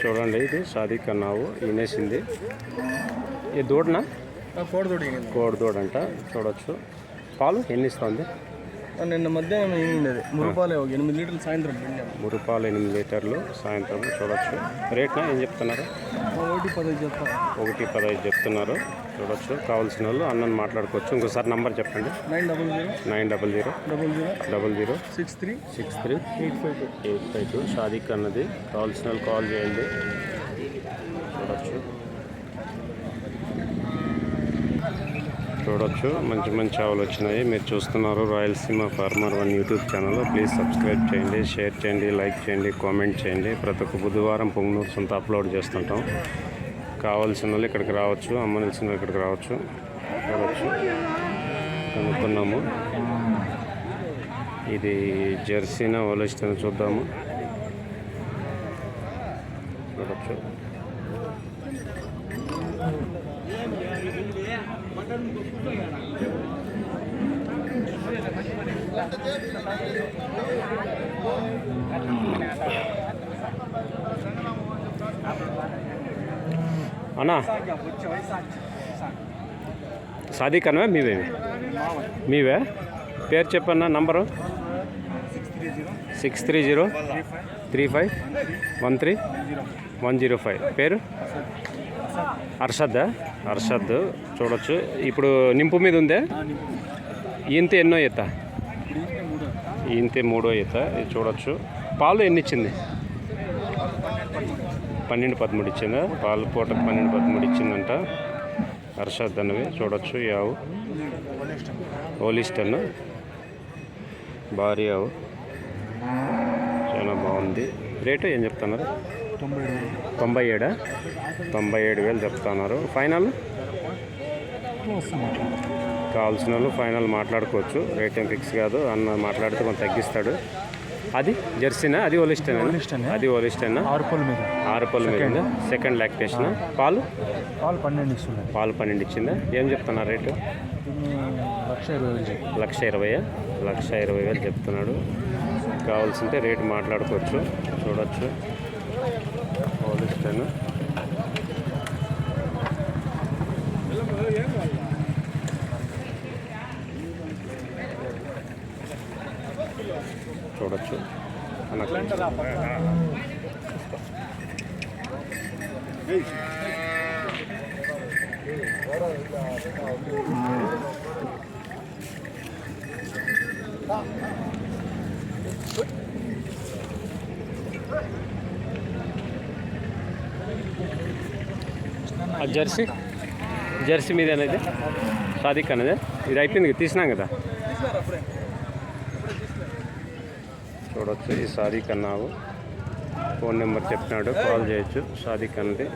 చూడండి ఇది షాదీ కన్నావు ఈనేసింది. ఈ దూడనా? కోడి తోటి కోడి దూడంట చూడొచ్చు. పాలు ఎన్ని ఇస్తుంది? నిన్న మధ్యాహ్నం ఏమింది అది మురుపాలే ఒక ఎనిమిది లీటర్లు సాయంత్రం పిండాము మూడు పాలు ఎనిమిది లీటర్లు సాయంత్రం చూడొచ్చు. రేట్నా ఏం చెప్తున్నారు? ఒకటి పదహైదు చెప్తా. ఒకటి పదహైదు చెప్తున్నారు. చూడొచ్చు. కావాల్సిన వాళ్ళు అన్నని మాట్లాడుకోవచ్చు. ఇంకోసారి నంబర్ చెప్పండి. Nine double zero. Nine double zero. Double zero. Double zero. Six three. Six three. Eight five two. Eight five two. Sadiq అన్నది. కావాల్సిన వాళ్ళు కాల్ చేయండి చూడొచ్చు చూడొచ్చు. మంచి మంచి ఆవులు వచ్చినాయి. మీరు చూస్తున్నారు Rayalaseema farmer one YouTube channel. Please subscribe చేయండి షేర్ చేయండి లైక్ చేయండి కామెంట్ చేయండి. ప్రతి ఒక్క బుధవారం పొంగనూరు సొంత అప్లోడ్ చేస్తుంటాం. కావాల్సిన వాళ్ళు ఇక్కడికి రావచ్చు అమ్మనిల్సిన వాళ్ళు ఇక్కడికి రావచ్చు. చూడొచ్చు. కనుక్కున్నాము. ఇది జెర్సీనా ఓలిస్టన్ చూద్దాము. చూడొచ్చు. అన్నా. సాదిక్ అన్నవే మీవే. మీవే? పేరు చెప్పన్నా number? Six three zero. Three five. One three. One zero five. పేరు? అర్షద్ అర్షద్ చూడొచ్చు. ఇప్పుడు నింపు మీద ఉందే? ఇంత ఎన్నో ఎత్తా? ఇంతే మూడో ఈత ఇది చూడొచ్చు. పాలు ఎన్ని ఇచ్చింది పన్నెండు పదమూడు ఇచ్చిందా? పాలు పూటకు పన్నెండు పదమూడు ఇచ్చిందంట. హర్షద్ అన్నవి చూడొచ్చు ఈ ఆవు. ఓలిస్టన్ భారీ ఆవు. చాలా బాగుంది. రేటు ఏం చెప్తున్నారు? తొంభై ఏడా. తొంభై ఏడు వేలు చెప్తున్నారు. ఫైనల్? కావాల్సిన వాళ్ళు ఫైనల్ మాట్లాడుకోవచ్చు. రేట్ ఏం ఫిక్స్ కాదు. అన్న మాట్లాడితే కొంత తగ్గిస్తాడు. అది జెర్సీనా? అది ఓలిస్టేనా. అది ఓలిస్టేనా? ఆరు పళ్ళు మీద. ఆరు పళ్ళు మీద సెకండ్ లాక్టేషన్ పాలు? పాలు పన్నెండు ఇస్తున్నాయి పాలు పన్నెండు ఇచ్చిందా? ఏం చెప్తున్నారు రేటు? లక్ష ఇరవై లక్ష ఇరవై లక్ష ఇరవై వేలు చెప్తున్నాడు. కావాల్సింటే రేటు మాట్లాడుకోవచ్చు. చూడొచ్చు ఓలిస్టన్ చూడొచ్చు అన్న ఆ జెర్సీ? జెర్సీ మీద అనేది? సాదిక్ అనేది? ఇది అయిపోయింది తీసినాం కదా? చూడొచ్చు ఈ సాదిక్ అన్నావు. ఫోన్ నెంబర్ చెప్పినాడు కాల్ చేయొచ్చు సాదిక్ అన్నది.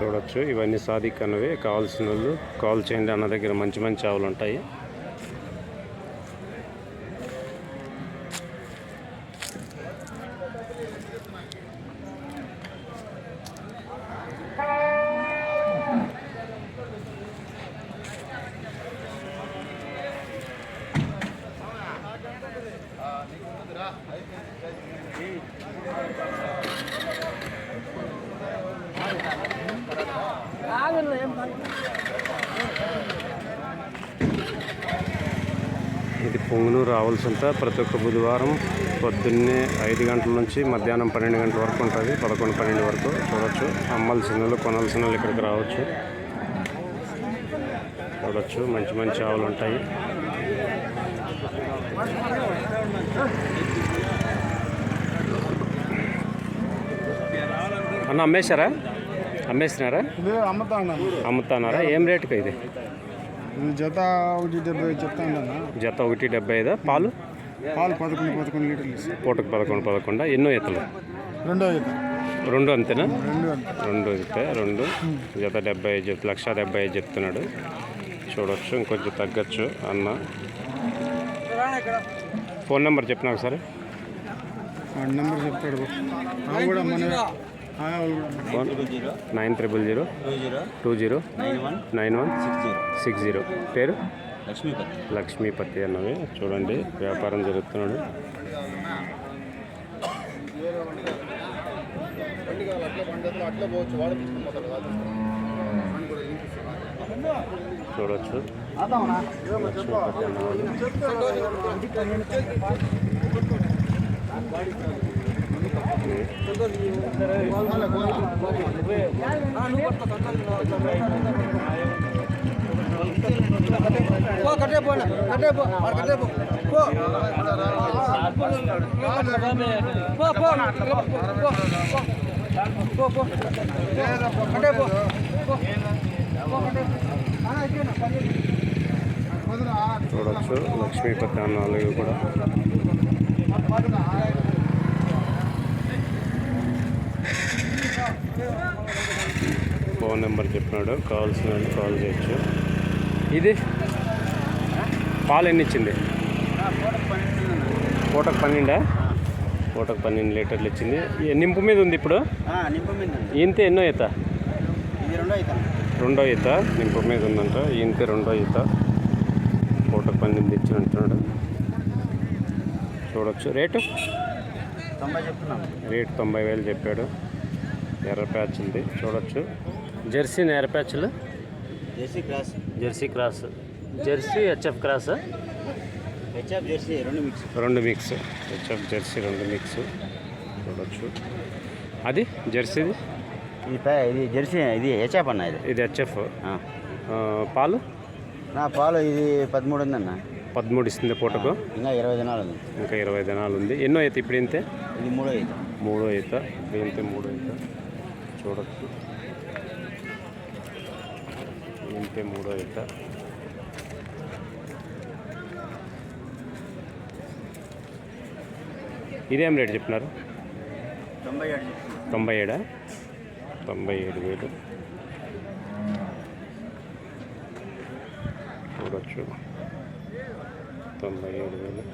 చూడొచ్చు. ఇవన్నీ సాదిక్ అన్నవి కావాల్సిన వాళ్ళు కాల్ చేయండి. అన్న దగ్గర మంచి మంచి ఆవులు ఉంటాయి ఇది పొంగునూరు రావాల్సింట ప్రతి ఒక్క బుధవారం పొద్దున్నే ఐదు గంటల నుంచి మధ్యాహ్నం పన్నెండు గంటల వరకు ఉంటుంది. పదకొండు పన్నెండు వరకు చూడొచ్చు. అమ్మాల్సిన వాళ్ళు కొనాల్సిన వాళ్ళు ఇక్కడికి రావచ్చు. చూడొచ్చు. మంచి మంచి ఆవులు ఉంటాయి. అన్న అమ్మేశారా? అమ్మేసినారా? ఇది అమ్ముతా ఉన్నాను అమ్ముతున్నారా? ఏం రేటుకి ఇది? జత ఒకటి డెబ్బై చెప్తా ఉన్నాను? జత ఒకటి డెబ్బై ఐదా? పాలు? పాలు పదకొండు పదకొండు లీటర్లు పూటకు పదకొండు పదకొండ? ఎన్నో ఈతలు రెండో రెండు అంతేనా? రెండు అంత. రెండు జత డెబ్బై ఐదు చెప్తు లక్ష డెబ్బై ఐదు చెప్తున్నాడు. చూడొచ్చు ఇంకొంచెం తగ్గచ్చు అన్న. ఫోన్ నెంబర్ చెప్పినా ఒకసారి? నెంబర్ చెప్తాడు. కూడా మన nine triple zero two zero nine one six zero six zero పేరు లక్ష్మీపతి లక్ష్మీపతి అన్నవి చూడండి వ్యాపారం జరుగుతున్నాడు. చూడొచ్చు. లక్ష్మీపతి అన్నవాళ్ళు చూడొచ్చు. లక్ష్మీపతి అన్నాలు ఇవి కూడా. ఫోన్ నెంబర్ చెప్పినాడు. కావాల్సిన వాళ్ళు కాల్ చేయొచ్చు. ఇది? పాలు ఎన్ని ఇచ్చింది పూటకు పన్నెండా పూటకు పన్నెండు? లీటర్లు ఇచ్చింది. నింపు మీద ఉంది ఇప్పుడు. ఈంత ఎన్నో ఈత? రెండో ఈత. నింపు మీద ఉందంట. ఈంత రెండో ఈత. పూటకు పన్నెండు ఇచ్చి అంటున్నాడు. చూడొచ్చు. రేటు? తొంభై చెప్తున్నాను రేటు తొంభై వేలు చెప్పాడు. ఎర్ర ప్యాచ్ ఉంది చూడొచ్చు. జెర్సీ ఎర్ర ప్యాచ్లు jersey cross. Jersey cross. Jersey HF cross? HF jersey రెండు మిక్స్. రెండు మిక్స్. హెచ్ఎఫ్ జెర్సీ రెండు మిక్స్. చూడొచ్చు. అది జెర్సీది? ఇది ఇది జెర్సీ ఇది హెచ్ఎఫ్ అన్న ఇది. ఇది హెచ్ఎఫ్. పాలు? నా పాలు ఇది పదమూడు ఉందన్న పదమూడు ఇస్తుంది పూటకు. ఇంకా ఇరవై దినాలు ఉంది. ఇంకా ఇరవై దినాలు ఉంది. ఎన్నో అయితే ఇప్పుడు ఇంతే? ఇది మూడో అవుతాం మూడో ఈత. ఇప్పుడు ఇంతే మూడో ఈత. చూడొచ్చు. ఇంతే మూడో ఈత ఇదేం రేట్ చెప్పినారు తొంభై ఏడు చెప్తున్నాను తొంభై ఏడా? తొంభై ఏడు వేలు. చూడొచ్చు. తొంభై ఏడు వేలు.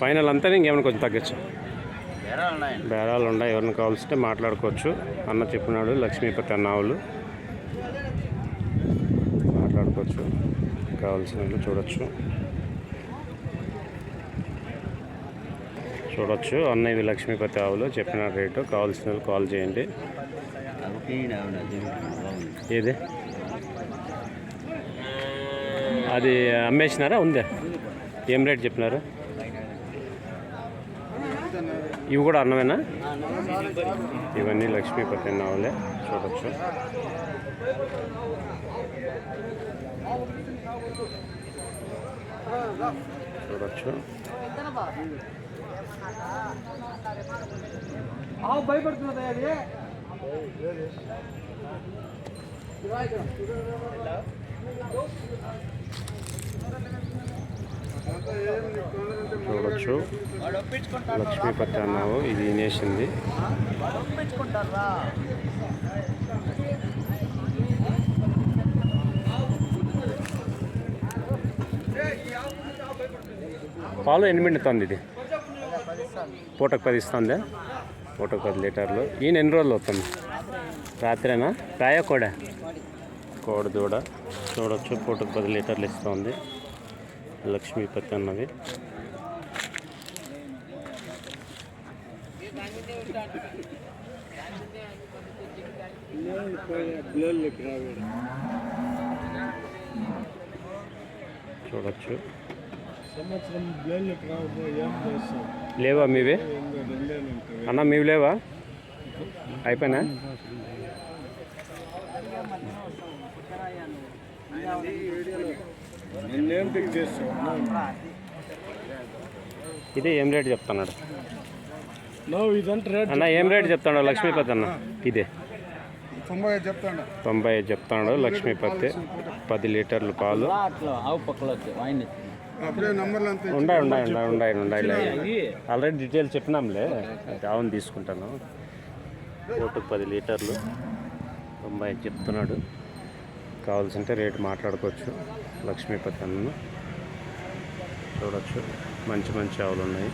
ఫైనల్ అంతా ఇంకేమైనా కొంచెం తగ్గచ్చు? బేరాలు ఉన్నాయి ఎవరిని కావాల్సింటే మాట్లాడుకోవచ్చు. అన్న చెప్పినాడు లక్ష్మీపతి అన్నావులు మాట్లాడుకోవచ్చు. కావాల్సిన వాళ్ళు చూడొచ్చు. చూడొచ్చు. అన్న ఇవి లక్ష్మీపతి ఆవులు. చెప్పిన రేటు. కావాల్సిన వాళ్ళు కాల్ చేయండి. ఏది? అది అమ్మేసినారా? ఉందా? ఏం రేట్ చెప్పినారు? ఇవి కూడా అన్నమేనా ఇవన్నీ లక్ష్మీపతి నావలే చూడొచ్చు చూడొచ్చు చూడొచ్చు. లక్ష్మీపతి అన్నావు ఇది వినేసింది పాలు ఎన్ని మిండుతుంది ఇది? పూటకు పది ఇస్తుందా? పూటకు పది లీటర్లు. ఈయన ఎన్ని రోజులు అవుతుంది? రాత్రేనా? రాయ కూడా? కోడ దూడ. చూడొచ్చు పూటకు పది లీటర్లు ఇస్తుంది. లక్ష్మీపతి అన్నది. చూడొచ్చు. లేవా మీవి? అన్న మీవి లేవా? అయిపోయినా? నిన్నేం పిక్ చేస్తావు? ఇదే ఏం రేట్ చెప్తున్నాడు? నువ్వు ఇదంతా రేట్ అన్న ఏం రేట్ చెప్తాడు లక్ష్మీపతి అన్న ఇదే. తొంభై ఐదు చెప్తాను తొంభై ఐదు చెప్తాడు లక్ష్మీపతి పది లీటర్లు పాలు. ఉండాయి ఉండాయి ఉండాయి ఉండాయి ఉండాయి. ఆల్రెడీ డీటెయిల్స్ చెప్పినాంలే. అవును తీసుకుంటాను. ఓటుకు పది లీటర్లు. తొంభై ఐదు చెప్తున్నాడు. కావాల్సింటే రేటు మాట్లాడుకోవచ్చు. లక్ష్మీపతి అన్న చూడవచ్చు మంచి మంచి ఆవులు ఉన్నాయి.